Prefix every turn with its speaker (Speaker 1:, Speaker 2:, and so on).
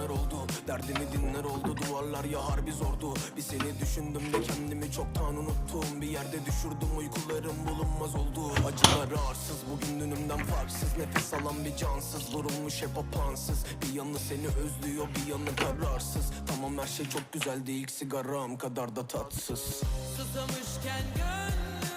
Speaker 1: günler oldu Derdimi dinler oldu duvarlar ya harbi zordu. Bir seni düşündüm de kendimi çoktan unuttum. Bir yerde düşürdüm uykularım bulunmaz oldu. Acılar arsız bugün dünümden farksız. Nefes alan bir cansız vurulmuş hep apansız Bir yanı seni özlüyor bir yanı kararsız. Tamam her şey çok güzeldi ilk sigaram kadar da tatsız.
Speaker 2: Susamışken gönlüm